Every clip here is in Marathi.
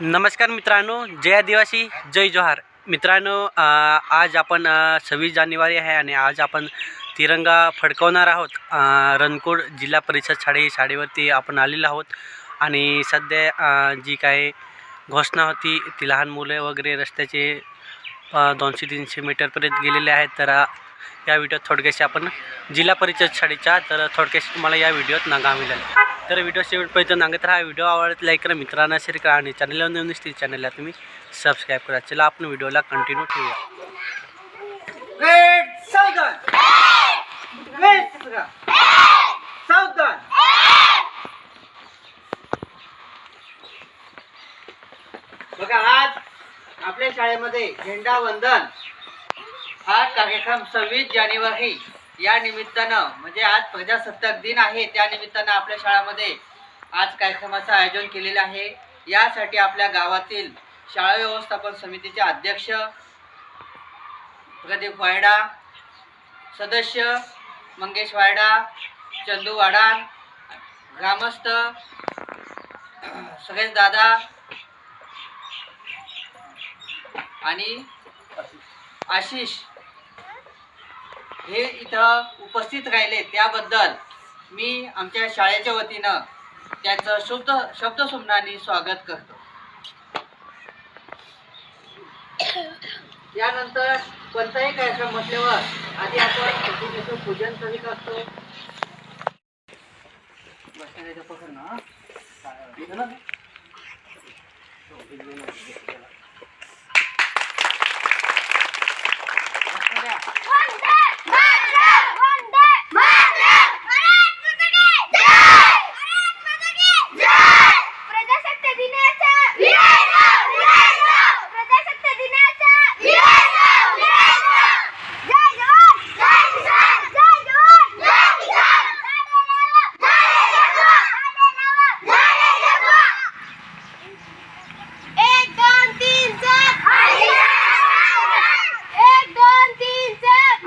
नमस्कार मित्रांनो जय आदिवासी जय जोहार. मित्रांनो आज आपण सव्वीस जानेवारी आहे आणि आज आपण तिरंगा फडकवणार आहोत. रणकोट जिल्हा परिषद शाळे शाळेवरती आपण आलेलो आहोत. आणि सध्या जी काय घोषणा होती ती लहान मुलं वगैरे रस्त्याचे दोनशे तीनशे मीटरपर्यंत गेलेले आहेत. तर या व्हिडिओत थोडक्याशी आपण जिल्हा परिषद शाळेच्या तर थोडक्याशी तुम्हाला या व्हिडिओत नागा मिळेल तर व्हिडिओ शेवटपर्यंत नागत राहा. व्हिडिओ आवडत लाईक करा. मित्रांना शेअर करा आणि चॅनलला नवीन असतील चॅनलला तुम्ही सबस्क्राईब करा. चला आपण व्हिडिओला कंटिन्यू ठेवूया. बघा आज आपल्या शाळेमध्ये झेंडा वंदन हा कार्यक्रम सव्वीस जानेवारी या निमित्तानं म्हणजे आज प्रजासत्ताक दिन आहे त्या निमित्तानं आपल्या शाळामध्ये आज कार्यक्रमाचं आयोजन केलेलं आहे. यासाठी आपल्या गावातील शाळा व्यवस्थापन समितीचे अध्यक्ष प्रदीप वायडा सदस्य मंगेश वायडा चंदू वाडान ग्रामस्थ सगळेच दादा आणि आशिष हे इथं उपस्थित राहिले. त्याबद्दल मी आमच्या शाळेच्या वतीनं त्यांचं शुद्ध शब्दसुमनाने स्वागत करतो. यानंतर कोणताही कार्यक्रम म्हटल्यावर आधी आपण प्रतिमेचं पूजन कधी करतो पकड ना, हा. इथं ना. बसण्याच्या. प्रजासत्ताक दिनाच्या प्रजासत्ताक दिनाच्या जय जवान जय किसान जय जवान जय किसान एक दोन तीन चार एक दोन तीन चार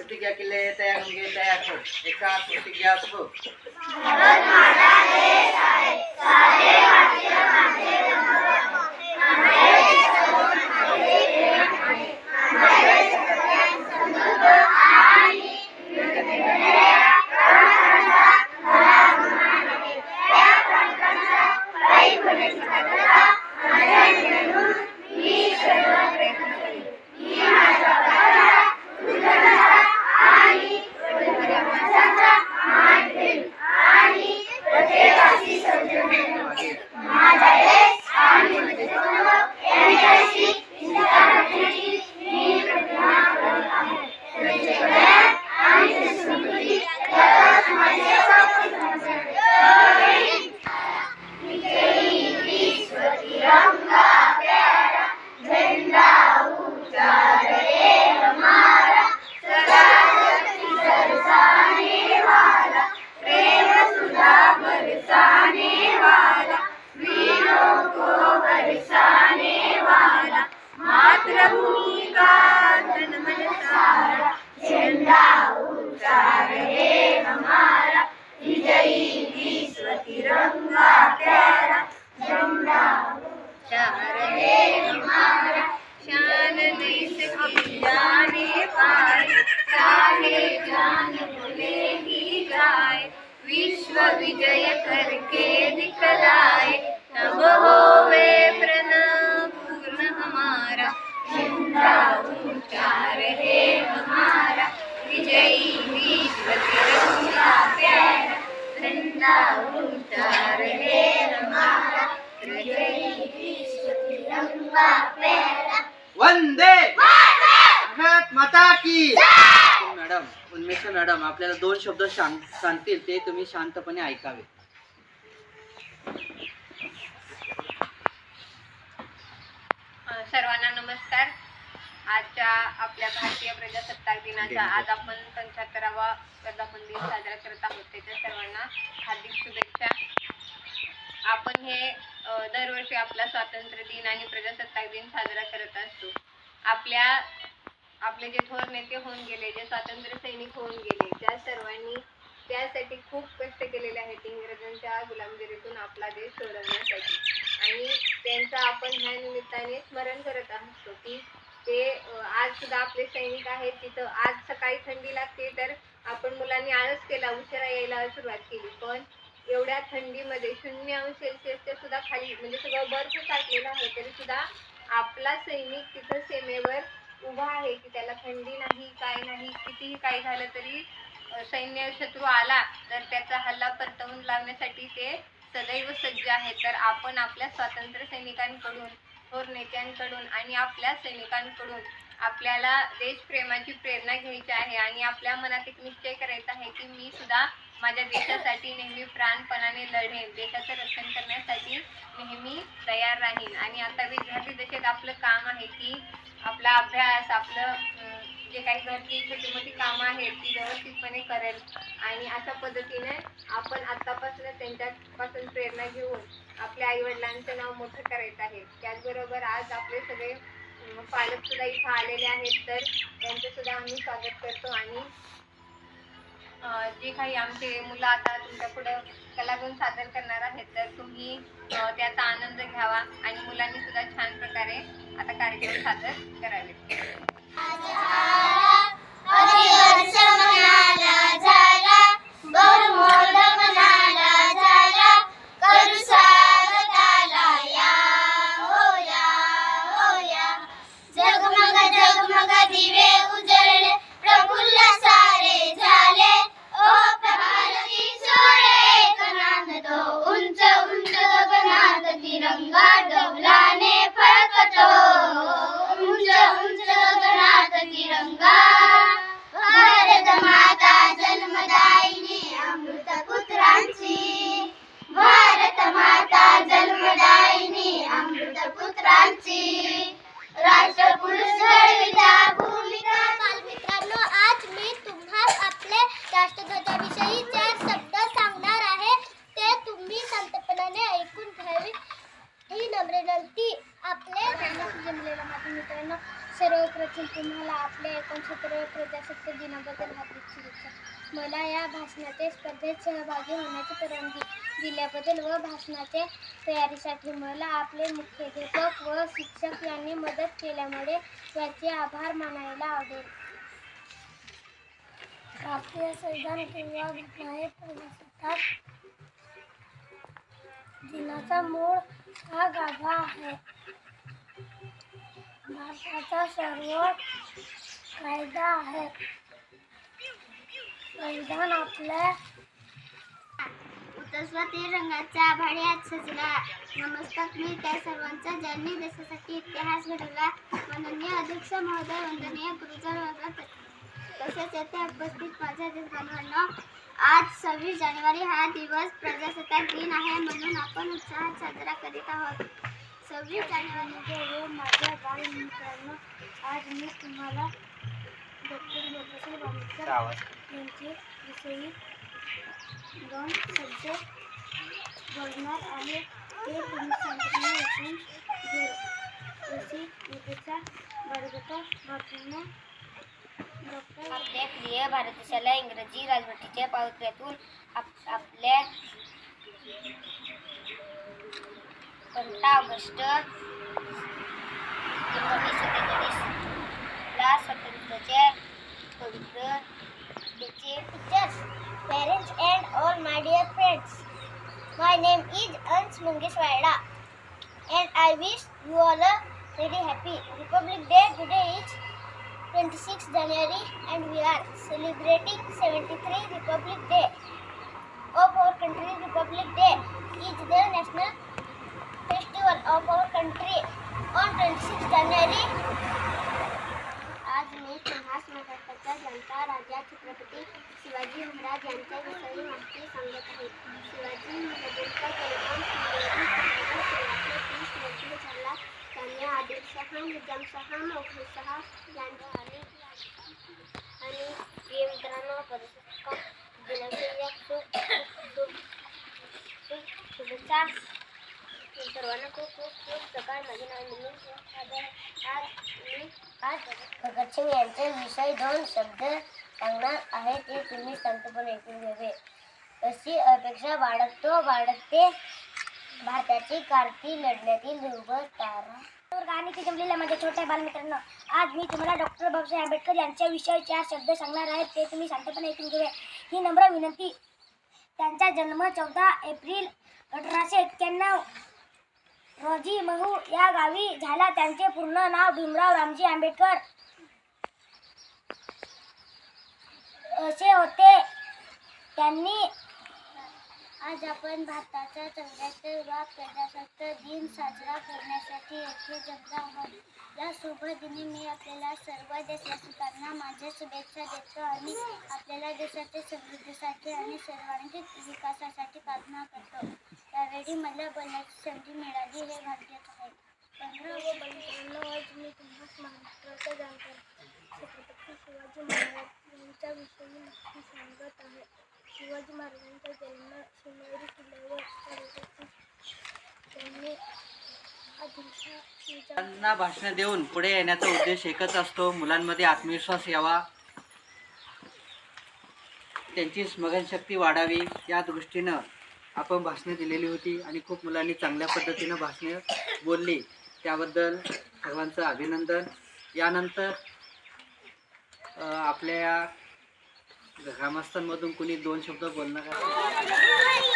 प्रतिज्ञा केले तयार म्हणजे तयार हो. एका प्रतिज्ञा शुरू जय करके निकलाए तब हो वे प्रणाम पूर्ण हमारा। चिंता ऊंचा रहे हमारा विजयी विश्व तिरंगा प्यारा। जिंदा ऊंचा रहे हमारा विजयी विश्व तिरंगा प्यारा। वंदे भारत माता की। जय! हो मॅडम आपल्याला दोन शब्द सांग सांगतील ते तुम्ही शांतपणे ऐकावे. सर्वांना नमस्कार. आजच्या आपल्या भारतीय प्रजासत्ताक दिनाचा आज आपण पंच्याहत्तरावा वर्धापन दिन साजरा करत आहोत. त्याच्या सर्वांना हार्दिक शुभेच्छा. आपण हे दरवर्षी आपला स्वातंत्र्य दिन आणि प्रजासत्ताक दिन साजरा करत असतो. आपल्या आपले जे थोर नेते होऊन गेले जे स्वातंत्र्य सैनिक होऊन गेले त्या सर्वांनी त्यासाठी खूप कष्ट केलेले आहेत इंग्रजांच्या गुलामगिरीतून आपला देश सोडवण्यासाठी. आणि त्यांचं आपण ह्या निमित्ताने स्मरण करत असतो की ते आज सुद्धा आपले सैनिक आहेत तिथं आज सकाळी थंडी लागते तर आपण मुलांनी आळस केला उशिरा यायला सुरुवात केली. पण एवढ्या थंडीमध्ये शून्य अंश सेल्सिअसच्या सुद्धा खाली म्हणजे सगळं बर्फ साठलेलं आहे तरी सुद्धा आपला सैनिक तिथं सीमेवर उभा आहे की त्याला थंडी नाही काय नाही कितीही काय झालं तरी सैन्य शत्रू आला तर त्याचा हल्ला परतवून लावण्यासाठी ते सदैव सज्ज आहे तर आपण आपल्या स्वातंत्र्य सैनिकांकडून थोर नेत्यांकडून आणि आपल्या सैनिकांकडून आपल्याला देशप्रेमाची प्रेरणा घ्यायची आहे आणि आपल्या मनात एक निश्चय करायचा आहे की मी सुद्धा माझ्या देशासाठी नेहमी प्राणपणाने लढेन. देशाचं रक्षण करण्यासाठी नेहमी तयार राहीन. आणि आता विद्यार्थी दशेत आपलं काम आहे की आपला अभ्यास आपलं जे काही घरची छोटी मोठी कामं आहेत ती व्यवस्थितपणे करेल. आणि अशा पद्धतीने आपण आत्तापासून त्यांच्यापासून प्रेरणा घेऊन आपल्या आईवडिलांचं नाव मोठं करायचं आहे. त्याचबरोबर आज आपले सगळे पालकसुद्धा इथं आलेले आहेत तर त्यांचंसुद्धा आम्ही स्वागत करतो. आणि जे काही आमचे मुलं आता तुमच्या पुढं कलागुण सादर करणार आहेत तर तुम्ही त्याचा आनंद घ्यावा आणि मुलांनी सुद्धा छान प्रकारे आता कार्यक्रम सादर करावे. हरिहर्ष आपल्या प्रजासत्ताक दिनाबद्दल हार्दिक शुभेच्छा. मला या भाषणाचे स्पर्धेत सहभागी होण्याची परवानगी दिल्याबद्दल व भाषणाच्या तयारीसाठी मला आपले मुख्याध्यापक व शिक्षक यांनी मदत केल्यामुळे त्याचे आभार मानायला आवडेल. राष्ट्रीय संविधान किंवा घटनाहे प्रजासत्ताक दिनाचा मूळ हा गाभा आहे. भारताचा सर्व फायदा आहे मैदान आपल्या उतस्वती रंगाच्या आभाळी आज सजला। नमस्कार मी त्या सर्वांचा ज्यांनी देशासाठी इतिहास घडवला. माननीय अध्यक्ष महोदय वंदनीय गुरुजन वर्गात तसेच येथे उपस्थित माझ्या देशबांधवांना आज सव्वीस जानेवारी हा दिवस प्रजासत्ताक दिन आहे म्हणून आपण उत्साहात साजरा करीत आहोत. सव्वीस जानेवारी माझ्या बाल मित्रांनो आज मी तुम्हाला डॉक्टर बाबासाहेब आंबेडकर यांचे विषयी दोन शब्द बोलणार आहे ते तुम्ही ऐकून बाळगता बापूंना डॉक्टर आपल्या प्रिय भारत देशाला इंग्रजी राजवटीच्या पावित्र्यातून आप आपल्या पंधरा ऑगस्ट एकोणीसशे सत्तेचाळीसला teacher, computer, teaching teachers, parents and all my dear friends. My name is Ans Mungeshwara and I wish you all a very happy Republic Day. Today is 26 January and we are celebrating 73 Republic Day of our country. Republic Day is the national festival of our country on 26 January आणि तुम्हास जनता राजा छत्रपती शिवाजी महाराज यांच्याविषयी माहिती सांगत आहे. शिवाजी महाराजांचा जन्म तीसमध्ये झाला. त्यांनी आदिलशहा निजामशहा मोघलशहा यांच्या अनेक आणि प्रेमदाना परिषद दिलं खूप सर्वांना खूप खूप खूप सकाळ माझे नाव मिळून आज मी आज भगतसिंग यांचे विषय दोन शब्द सांगणार आहे ते तुम्ही शांतपणे ऐकून घ्यावे. अशी अपेक्षा बाळगतो बाळगते. भारताची कारती लढण्यातील ध्रुव तारा. आणि ते जमलेल्या माझ्या छोट्या बालमित्रांनो आज मी तुम्हाला डॉक्टर बाबासाहेब आंबेडकर यांच्या विषयी चार शब्द सांगणार आहेत ते तुम्ही शांतपणे ऐकून घेऊया ही नम्र विनंती त्यांचा जन्म चौदा एप्रिल अठराशे एक्क्याण्णव रोजी महू या गावी झाला त्यांचे पूर्ण नाव भीमराव रामजी आंबेडकर. असे होते. त्यांनी आज आपण भारताचा चौऱ्याहत्तरवा प्रजासत्ताक दिन साजरा करण्यासाठी येथे जमलो आहोत. या शुभ दिनी मी आपल्याला सर्व देशवासिकांना माझ्या शुभेच्छा देतो आणि आपल्याला देशाच्या समृद्धीसाठी आणि सर्वांगीण विकासासाठी प्रार्थना करतो. यावेळी मला बोलण्याची संधी मिळाली हे भाग्यात आहे. पंधरा व पंधरांना आज मी तुम्हाला महाराष्ट्राचा जाणकार छत्रपती शिवाजी महाराज यांच्या विषयी माहिती सांगत आहे. शिवाजी महाराजांचा जन्म शिवनेरी किल्ल्यावर त्यांनी आदिलशहा त्यांना भाषण देऊन पुढे येण्याचा उद्देश एकच असतो मुलांमध्ये आत्मविश्वास यावा. त्यांची स्मरणशक्ती वाढावी या दृष्टीनं आपण भाषणं दिलेली होती आणि खूप मुलांनी चांगल्या पद्धतीनं भाषणे बोलली त्याबद्दल सर्वांचं अभिनंदन यानंतर आपल्या या ग्रामस्थांमधून कुणी दोन शब्द बोलणार आहे?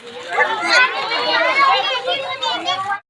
Thank you.